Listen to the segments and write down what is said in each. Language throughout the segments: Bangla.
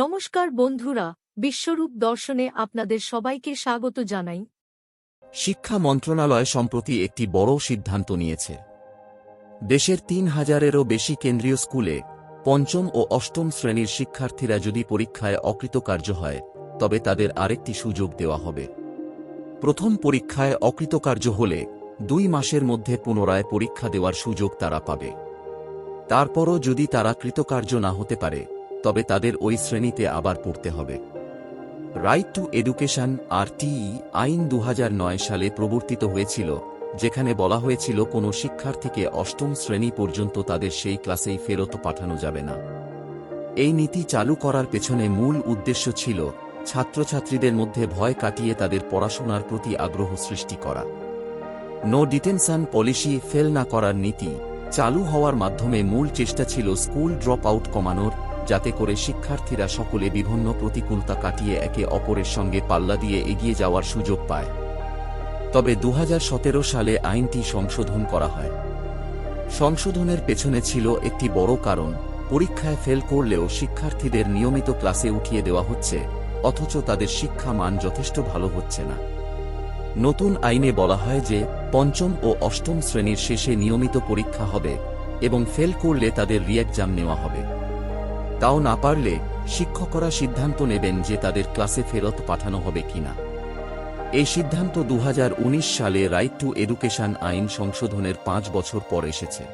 নমস্কার বন্ধুরা, বিশ্বরূপ দর্শনে আপনাদের সবাইকে স্বাগত জানাই। শিক্ষা মন্ত্রণালয় সম্প্রতি একটি বড় সিদ্ধান্ত নিয়েছে। দেশের তিন হাজারেরও বেশি কেন্দ্রীয় স্কুলে পঞ্চম ও অষ্টম শ্রেণির শিক্ষার্থীরা যদি পরীক্ষায় অকৃতকার্য হয়, তবে তাদের আরেকটি সুযোগ দেওয়া হবে। প্রথম পরীক্ষায় অকৃতকার্য হলে দুই মাসের মধ্যে পুনরায় পরীক্ষা দেওয়ার সুযোগ তারা পাবে। তারপরও যদি তারা কৃতকার্য না হতে পারে তবে তাদের ওই শ্রেণীতে আবার পড়তে হবে। Right to education R T E আইন দু হাজার নয় সালে প্রবর্তিত হয়েছিল, যেখানে বলা হয়েছিল কোনো শিক্ষার্থীকে অষ্টম শ্রেণি পর্যন্ত তাদের সেই ক্লাসেই ফেরত পাঠানো যাবে না। এই নীতি চালু করার পেছনে মূল উদ্দেশ্য ছিল ছাত্রছাত্রীদের মধ্যে ভয় কাটিয়ে তাদের পড়াশোনার প্রতি আগ্রহ সৃষ্টি করা। নো ডিটেনশন পলিসি ফেল না করার নীতি চালু হওয়ার মাধ্যমে মূল চেষ্টা ছিল স্কুল ড্রপ আউট কমানোর যাতে করে শিক্ষার্থীরা সকলে বিভিন্ন প্রতিকূলতা কাটিয়ে একে অপরের সঙ্গে পাল্লা দিয়ে এগিয়ে যাওয়ার সুযোগ পায়। তবে দু হাজার সতেরো সালে আইনটি সংশোধন করা হয়। সংশোধনের পেছনে ছিল একটি বড় কারণ, পরীক্ষায় ফেল করলেও শিক্ষার্থীদের নিয়মিত ক্লাসে উঠিয়ে দেওয়া হচ্ছে, অথচ তাদের শিক্ষা মান যথেষ্ট ভালো হচ্ছে না। নতুন আইনে বলা হয় যে, পঞ্চম ও অষ্টম শ্রেণির শেষে নিয়মিত পরীক্ষা হবে এবং ফেল করলে তাদের রিএক্সাম নেওয়া হবে। তাও না পারলে শিক্ষকরা সিদ্ধান্ত নেবেন যে তাদের ক্লাসে ফেরত পাঠানো হবে কিনা। এই সিদ্ধান্ত দু হাজার উনিশ সালে রাইট টু এডুকেশন আইন সংশোধনের পাঁচ বছর পর এসেছে।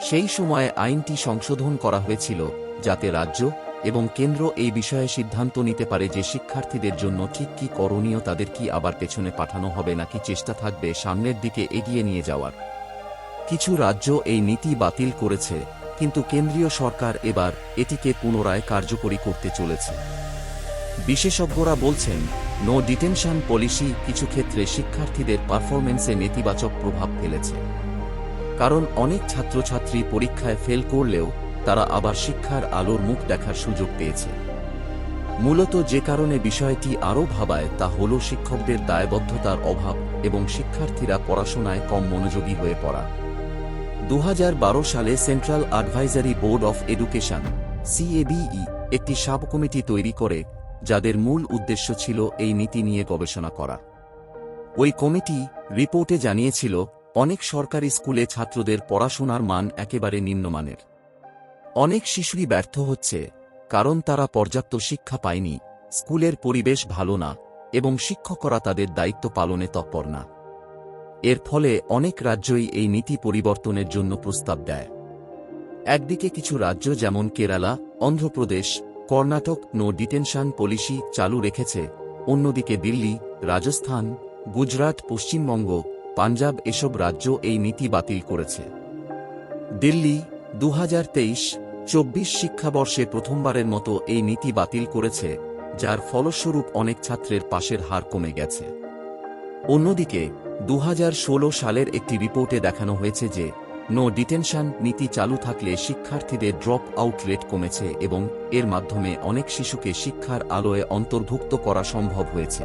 সেই সময়ে আইনটি সংশোধন করা হয়েছিল যাতে রাজ্য এবং কেন্দ্র এই বিষয়ে সিদ্ধান্ত নিতে পারে যে শিক্ষার্থীদের জন্য ঠিক কি করণীয়, তাদের কি আবার পেছনে পাঠানো হবে নাকি চেষ্টা থাকবে সামনের দিকে এগিয়ে নিয়ে যাওয়ার। কিছু রাজ্য এই নীতি বাতিল করেছে কিন্তু কেন্দ্রীয় সরকার এবার এটিকে পুনরায় কার্যকরী করতে চলেছে। বিশেষজ্ঞরা বলছেন, নো ডিটেনশন পলিসি কিছু ক্ষেত্রে শিক্ষার্থীদের পারফরমেন্সে নেতিবাচক প্রভাব ফেলেছে। কারণ অনেক ছাত্রছাত্রী পরীক্ষায় ফেল করলেও তারা আবার শিক্ষার আলোর মুখ দেখার সুযোগ পেয়েছে। মূলত যে কারণে বিষয়টি আরও ভাবায় তা হল শিক্ষকদের দায়বদ্ধতার অভাব এবং শিক্ষার্থীরা পড়াশোনায় কম মনোযোগী হয়ে পড়া। দু হাজার বারো সালে central advisory board of education, C A B E, একটি সাব কমিটি তৈরি করে, যাদের মূল উদ্দেশ্য ছিল এই নীতি নিয়ে গবেষণা করা। ওই কমিটি রিপোর্টে জানিয়েছিল, অনেক সরকারি স্কুলে ছাত্রদের পড়াশোনার মান একেবারে নিম্নমানের। অনেক শিশুই ব্যর্থ হচ্ছে, কারণ তারা পর্যাপ্ত শিক্ষা পায়নি, স্কুলের পরিবেশ ভালো না, এবং শিক্ষকরা তাদের দায়িত্ব পালনে তৎপর না। এর ফলে অনেক রাজ্যই এই নীতি পরিবর্তনের জন্য প্রস্তাব দেয়। একদিকে কিছু রাজ্য যেমন Kerala, Andhra Pradesh, Karnataka no detention policy চালু রেখেছে, অন্যদিকে দিল্লি, রাজস্থান, গুজরাট, পশ্চিমবঙ্গ, পাঞ্জাব এসব রাজ্য এই নীতি বাতিল করেছে। দিল্লি দু হাজার তেইশ, চব্বিশ শিক্ষাবর্ষে প্রথমবারের মতো এই নীতি বাতিল করেছে, যার ফলস্বরূপ অনেক ছাত্রের পাশের হার কমে গেছে। অন্যদিকে দু হাজার ষোলো সালের একটি রিপোর্টে দেখানো হয়েছে যে, নো ডিটেনশন নীতি চালু থাকলে শিক্ষার্থীদের ড্রপ আউট রেট কমেছে এবং এর মাধ্যমে অনেক শিশুকে শিক্ষার আলোয় অন্তর্ভুক্ত করা সম্ভব হয়েছে।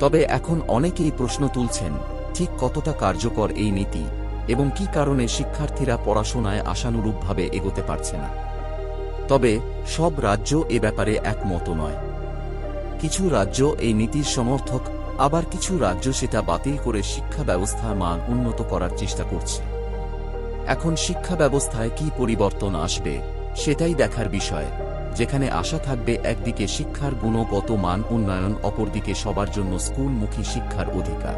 তবে এখন অনেকেই প্রশ্ন তুলছেন, ঠিক কতটা কার্যকর এই নীতি এবং কি কারণে শিক্ষার্থীরা পড়াশোনায় আশানুরূপভাবে এগোতে পারছে না? তবে সব রাজ্য এ ব্যাপারে একমত নয়। কিছু রাজ্য এই নীতির সমর্থক আবার কিছু রাজ্য সেটা বাতিল করে শিক্ষা ব্যবস্থার মান উন্নত করার চেষ্টা করছে। এখন শিক্ষা ব্যবস্থায় কি পরিবর্তন আসবে, সেটাই দেখার বিষয়, যেখানে আশা থাকবে একদিকে শিক্ষার গুণগত মান উন্নয়ন, অপরদিকে সবার জন্য স্কুলমুখী শিক্ষার অধিকার।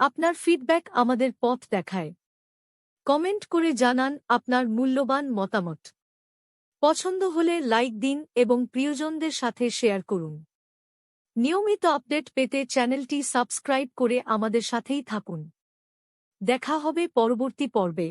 আপনার ফিডব্যাক আমাদের পথ দেখায়। কমেন্ট করে জানান আপনার মূল্যবান মতামত। পছন্দ হলে লাইক দিন এবং প্রিয়জনদের সাথে শেয়ার করুন। নিয়মিত আপডেট পেতে চ্যানেলটি সাবস্ক্রাইব করে আমাদের সাথেই থাকুন। দেখা হবে পরবর্তী পর্বে।